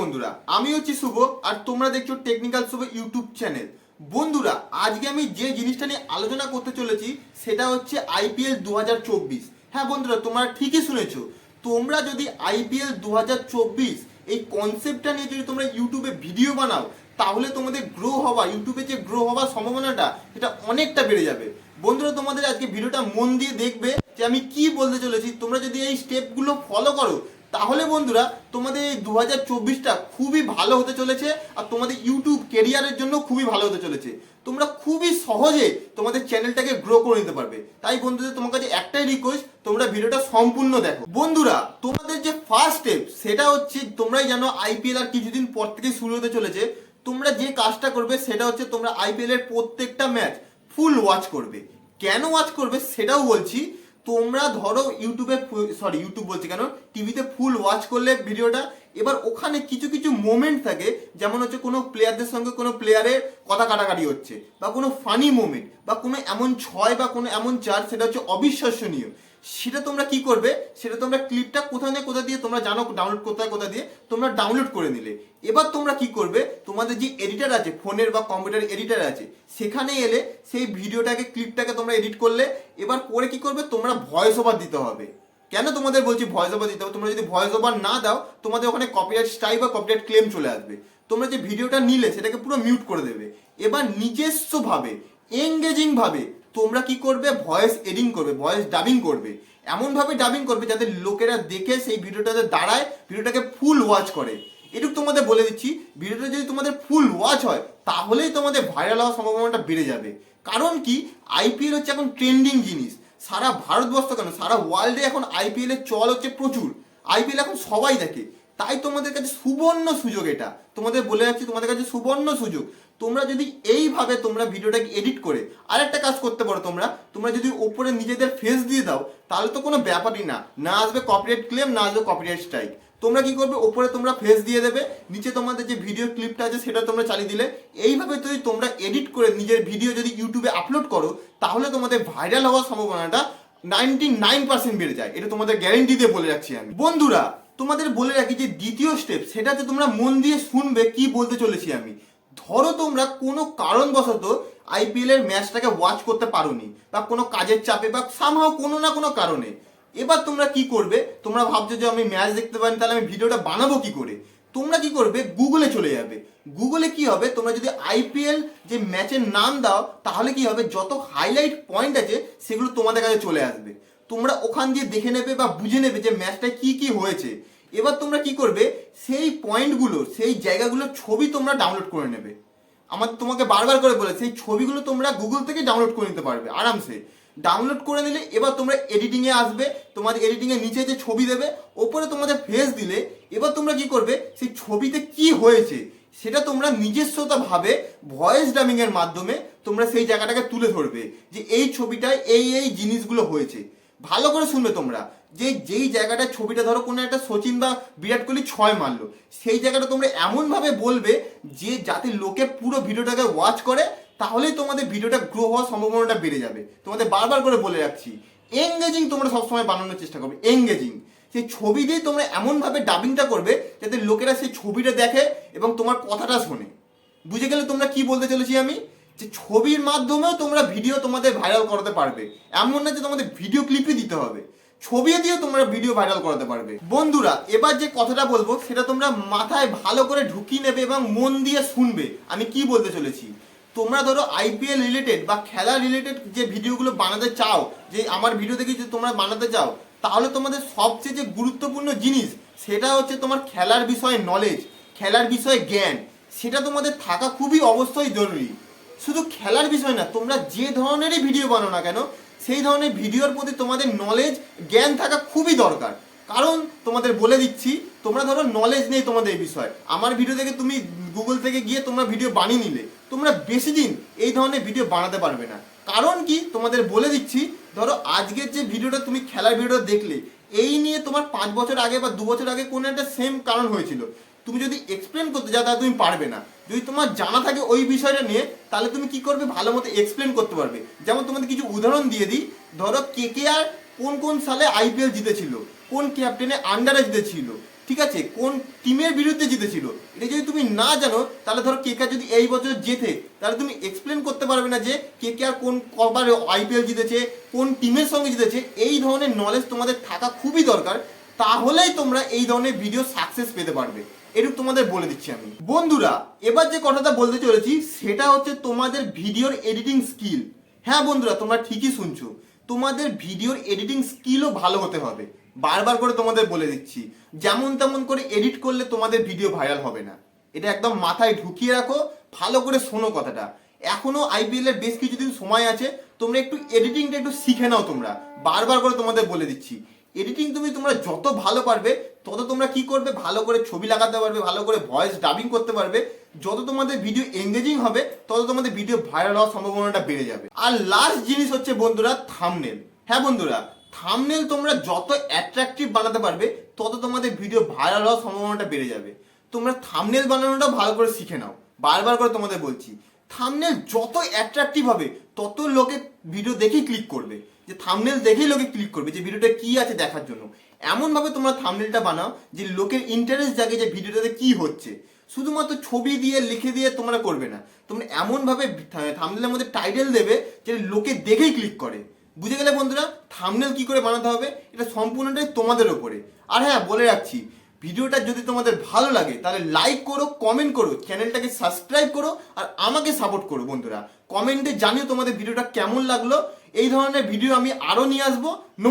বন্ধুরা, আমি হচ্ছি শুভ আর তোমরা দেখছ টেকনিক্যাল শুভ ইউটিউব চ্যানেল। বন্ধুরা, আজকে আমি যে জিনিসটা নিয়ে আলোচনা করতে চলেছি, সেটা হচ্ছে আইপিএল দু হাজার চব্বিশ। হ্যাঁ বন্ধুরা, তোমরা ঠিকই শুনেছো। তোমরা যদি আইপিএল দু হাজার চব্বিশ এই কনসেপ্টটা নিয়ে যদি তোমরা ইউটিউবে ভিডিও বানাও, তাহলে তোমাদের গ্রো হওয়া, ইউটিউবে যে গ্রো হওয়ার সম্ভাবনাটা, সেটা অনেকটা বেড়ে যাবে। বন্ধুরা, তোমাদের আজকে ভিডিওটা মন দিয়ে দেখবে যে আমি কি বলতে চলেছি। তোমরা যদি এই স্টেপগুলো ফলো করো তাহলে বন্ধুরা, তোমাদের এই দু হাজার চব্বিশটা খুবই ভালো হতে চলেছে আর তোমাদের ইউটিউব কেরিয়ারের জন্য খুবই ভালো হতে চলেছে। তোমরা খুবই সহজে তোমাদের চ্যানেলটাকে গ্রো করে নিতে পারবে। তাই বন্ধুদের, তোমার কাছে একটাই রিকোয়েস্ট তোমরা ভিডিওটা সম্পূর্ণ দেখো। বন্ধুরা, তোমাদের যে ফার্স্ট স্টেপ সেটা হচ্ছে তোমরাই জানো আইপিএল আর কিছুদিন পর থেকে শুরু হতে চলেছে। তোমরা যে কাজটা করবে, সেটা হচ্ছে তোমরা আইপিএল এর প্রত্যেকটা ম্যাচ ফুল ওয়াচ করবে। কেন ওয়াচ করবে, সেটাও বলছি। তোমরা ধরো ইউটিউবে সরি ইউটিউব বলছি কেন? টিভিতে ফুল ওয়াচ করলে ভিডিওটা এবার ওখানে কিছু কিছু মোমেন্ট থাকে, যেমন হচ্ছে কোনো প্লেয়ারদের সঙ্গে কোনো প্লেয়ারের কথা কাটাকাটি হচ্ছে, বা কোনো ফানি মোমেন্ট বা কোনো এমন ছয়, বা কোনো এমন চার, সেটা হচ্ছে অবিশ্বাসনীয়। সেটা তোমরা কি করবে? সেটা তোমরা ক্লিপটা কোথায় না কোথা দিয়ে তোমরা জানো ডাউনলোড কোথায় কোথা দিয়ে তোমরা ডাউনলোড করে নিলে। এবার তোমরা কি করবে? তোমাদের যে এডিটার আছে ফোনের বা কম্পিউটার এডিটার আছে, সেখানে এলে সেই ভিডিওটাকে ক্লিপটাকে তোমরা এডিট করলে, এবার করে কি করবে? তোমরা ভয়েস ওভার দিতে হবে। কেন তোমাদের বলছি ভয়েস ওভার দিতে হবে? তোমরা যদি ভয়েস ওভার না দাও, তোমাদের ওখানে কপিরাইট স্ট্রাইক বা কপিরাইট ক্লেম চলে আসবে। তোমরা যে ভিডিওটা নিলে, সেটাকে পুরো মিউট করে দেবে। এবার নিজস্বভাবে এঙ্গেজিং ভাবে তোমরা কি করবে? ভয়েস এডিং করবে ভয়েস ডাবিং করবে। এমনভাবে ডাবিং করবে যাতে লোকেরা দেখে সেই ভিডিওটাতে দাঁড়ায়, ভিডিওটাকে ফুল ওয়াচ করে। এটুকু তোমাদের বলে দিচ্ছি, ভিডিওটা যদি তোমাদের ফুল ওয়াচ হয়, তাহলেই তোমাদের ভাইরাল হওয়ার সম্ভাবনাটা বেড়ে যাবে। কারণ কি? আইপিএল হচ্ছে এখন ট্রেন্ডিং জিনিস। সারা ভারতবর্ষ কেন? সারা ওয়ার্ল্ডে এখন আইপিএল এর চল হচ্ছে প্রচুর। আইপিএল এখন সবাই দেখে। তাই তোমাদের কাছে সুবর্ণ সুযোগ এটা। তোমাদের বলে যাচ্ছি, তোমাদের কাছে সুবর্ণ সুযোগ। তোমরা যদি এইভাবে তোমরা ভিডিওটাকে এডিট করে আরেকটা কাজ করতে পারো তোমরা। তোমরা যদি ওপরে নিজেদের ফেস দিয়ে দাও, তাহলে তো কোনো ব্যাপারই না। না আসবে কপিরাইট ক্লেম না আসবে কপিরাইট স্ট্রাইক তোমরা কি করবে? ওপরে তোমরা ফেস দিয়ে দেবে, নিচে তোমাদের যে ভিডিও ক্লিপটা আছে সেটা তোমরা চালিয়ে দিলে। এইভাবে যদি তোমরা এডিট করে নিজের ভিডিও যদি ইউটিউবে আপলোড করো, তাহলে তোমাদের ভাইরাল হওয়ার সম্ভাবনাটা নাইনটি নাইন পার্সেন্ট বেড়ে যায়। এটা তোমাদের গ্যারেন্টি দিয়ে বলে রাখছি আমি। বন্ধুরা তোমাদের বলে রাখি যে দ্বিতীয় স্টেপ সেটাতে তোমরা মন দিয়ে শুনবে কি বলতে চলেছি আমি। ধরো তোমরা কোনো কারণবশত আইপিএল এর ম্যাচটাকে ওয়াচ করতে পারোনি, বা কোনো কাজের চাপে, বা সামহাও কোনো না কোনো কারণে। এবার তোমরা কি করবে? তোমরা ভাবছ যে আমি ম্যাচ দেখতে পারি তাহলে আমি ভিডিওটা বানাবো কি করে? তোমরা কি করবে? গুগলে চলে যাবে। গুগলে কি হবে? তোমরা যদি আইপিএল যে ম্যাচের নাম দাও, তাহলে কি হবে? যত হাইলাইট পয়েন্ট আছে, সেগুলো তোমাদের কাছে চলে আসবে। তোমরা ওখান দিয়ে দেখে নেবে বা বুঝে নেবে যে ম্যাচটায় কি কি হয়েছে। এবার তোমরা কি করবে, সেই পয়েন্টগুলো, সেই জায়গাগুলোর ছবি তোমরা ডাউনলোড করে নেবে। আমার তোমাকে বারবার করে বলে, সেই ছবিগুলো তোমরা গুগল থেকে ডাউনলোড করে নিতে পারবে, আরামসে। ডাউনলোড করে নিলে এবার তোমরা এডিটিংয়ে আসবে, তোমাদের এডিটিংয়ে নিচে যে ছবি দেবে, ওপরে তোমাদের ফেস দিলে, এবার তোমরা কি করবে, সেই ছবিতে কি হয়েছে, সেটা তোমরা নিজস্বতা ভাবে ভয়েস ডাবিংয়ের মাধ্যমে তোমরা সেই জায়গাটাকে তুলে ধরবে, যে এই ছবিটায় এই এই জিনিসগুলো হয়েছে। ভালো করে শুনবে তোমরা। যে, যেই জায়গাটা ছবিটা ধরো কোনো একটা সচিন বা বিরাট কোহলি ছয় মারলো, সেই জায়গাটা তোমরা এমনভাবে বলবে যে, যাতে লোকে পুরো ভিডিওটাকে ওয়াচ করে, তাহলেই তোমাদের ভিডিওটা গ্রো হওয়ার সম্ভাবনাটা বেড়ে যাবে। তোমাদের বারবার করে বলে রাখছি এঙ্গেজিং তোমরা সবসময় বানানোর চেষ্টা করবে এঙ্গেজিং সেই ছবি দিয়ে তোমরা এমনভাবে ডাবিংটা করবে, যাতে লোকেরা সেই ছবিটা দেখে এবং তোমার কথাটা শোনে। বুঝে গেলে তোমরা কি বলতে চলেছি আমি? যে ছবির মাধ্যমেও তোমরা ভিডিও তোমাদের ভাইরাল করাতে পারবে। এমন না যে তোমাদের ভিডিও ক্লিপই দিতে হবে। ছবি দিয়েও তোমরা ভিডিও ভাইরাল করাতে পারবে। বন্ধুরা, এবার যে কথাটা বলব, সেটা তোমরা মাথায় ভালো করে ঢুকিয়ে নেবে এবং মন দিয়ে শুনবে। আমি কি বলতে চলেছি? তোমরা ধরো আইপিএল রিলেটেড বা খেলা রিলেটেড যে ভিডিওগুলো বানাতে চাও, যে আমার ভিডিও দেখে যদি তোমরা বানাতে চাও, তাহলে তোমাদের সবচেয়ে যে গুরুত্বপূর্ণ জিনিস, সেটা হচ্ছে তোমার খেলার বিষয়ে নলেজ খেলার বিষয়ে জ্ঞান। সেটা তোমাদের থাকা খুবই অবশ্যই জরুরি। শুধু খেলার বিষয় না, তোমরা যে ধরনেরই ভিডিও বানাও না কেন, সেই ধরনের ভিডিওর প্রতি তোমাদের নলেজ জ্ঞান থাকা খুবই দরকার। কারণ তোমাদের বলে দিচ্ছি, তোমরা ধরো নলেজ নেই তোমাদের এই বিষয়ে। আমার ভিডিও থেকে তুমি গুগল থেকে গিয়ে তোমরা ভিডিও বানিয়ে নিলে। তোমরা বেশি দিন এই ধরনের ভিডিও বানাতে পারবে না। কারণ কি? তোমাদের বলে দিচ্ছি, ধরো আজকের যে ভিডিওটা তুমি খেলার ভিডিওটা দেখলে, এই নিয়ে তোমার পাঁচ বছর আগে বা দু বছর আগে কোনো একটা সেম কারণ হয়েছিল। তুমি যদি এক্সপ্লেন করতে যাও, তাহলে তুমি পারবে না। যদি তোমার জানা থাকে ওই বিষয়টা নিয়ে, তাহলে তুমি কি করবে? ভালো মতো এক্সপ্লেন করতে পারবে। যেমন তোমাদের কিছু উদাহরণ দিয়ে দিই। ধরো কে কে আর কোন কোন সালে আইপিএল জিতেছিল? কোন ক্যাপ্টেনে আন্ডারে জিতেছিল ঠিক আছে? কোন টিমের বিরুদ্ধে জিতেছিল? এটা যদি তুমি না জানো, তাহলে ধরো কে যদি এই বছর জেতে, তাহলে তুমি এক্সপ্লেন করতে পারবে না যে কে কে আর কোন কবার আইপিএল জিতেছে, কোন টিমের সঙ্গে জিতেছে। এই ধরনের নলেজ তোমাদের থাকা খুবই দরকার। তাহলেই তোমরা এই ধরনের ভিডিও সাকসেস পেতে পারবে। এটুকু তোমাদের বলে দিচ্ছি আমি। বন্ধুরা, এবার যে কথাটা বলতে চলেছি, সেটা হচ্ছে তোমাদের ভিডিওর এডিটিং স্কিল হ্যাঁ বন্ধুরা, তোমরা ঠিকই শুনছো। তোমাদের ভিডিওর এডিটিং স্কিলও ভালো হতে হবে। বারবার করে তোমাদের বলে দিচ্ছি, যেমন তেমন করে এডিট করলে তোমাদের ভিডিও ভাইরাল হবে না। এটা একদম মাথায় ঢুকিয়ে রাখো, ভালো করে শোনো কথাটা। এখনও আইপিএল এর বেশ কিছুদিন সময় আছে, তোমরা একটু এডিটিংটা একটু শিখে নাও তোমরা। বারবার করে তোমাদের বলে দিচ্ছি এডিটিং তুমি তোমরা যত ভালো পারবে, তত তোমরা কি করবে? ভালো করে ছবি লাগাতে পারবে, ভালো করে ভয়েস ডাবিং করতে পারবে। যত তোমাদের ভিডিও এঙ্গেজিং হবে, তত তোমাদের ভিডিও ভাইরাল হওয়ার সম্ভাবনাটা বেড়ে যাবে। আর লাস্ট জিনিস হচ্ছে বন্ধুরা থামনেল হ্যাঁ বন্ধুরা থামনেল তোমরা যত অ্যাট্রাকটিভ বানাতে পারবে, তত তোমাদের ভিডিও ভাইরাল হওয়ার সম্ভাবনাটা বেড়ে যাবে। তোমরা থামনেল বানানোটা ভালো করে শিখে নাও। বারবার করে তোমাদের বলছি থামনেল যত অ্যাট্রাকটিভ হবে, তত লোকে ভিডিও দেখেই ক্লিক করবে। যে থামনেল দেখেই লোকে ক্লিক করবে যে ভিডিওটা কি আছে দেখার জন্য। এমনভাবে তোমরা থামনেলটা বানাও যে লোকের ইন্টারেস্ট জাগে যে ভিডিওটাতে কি হচ্ছে। শুধুমাত্র ছবি দিয়ে, লিখে দিয়ে তোমরা করবে না। তোমরা এমনভাবে থামনেলের মধ্যে টাইটেল দেবে যে লোকে দেখেই ক্লিক করে। বুঝে গেলে বন্ধুরা? থামনেল কি করে বানাতে হবে? এটা সম্পূর্ণটাই তোমাদের ওপরে আর হ্যাঁ বলে রাখছি, ভিডিওটা যদি তোমাদের ভালো লাগে, তাহলে লাইক করো কমেন্ট করো চ্যানেলটাকে সাবস্ক্রাইব করো, আর আমাকে সাপোর্ট করো বন্ধুরা। কমেন্টে জানিও তোমাদের ভিডিওটা কেমন লাগল। এই ধরনের ভিডিও আমি আরও নিয়ে আসব। নমস্কার।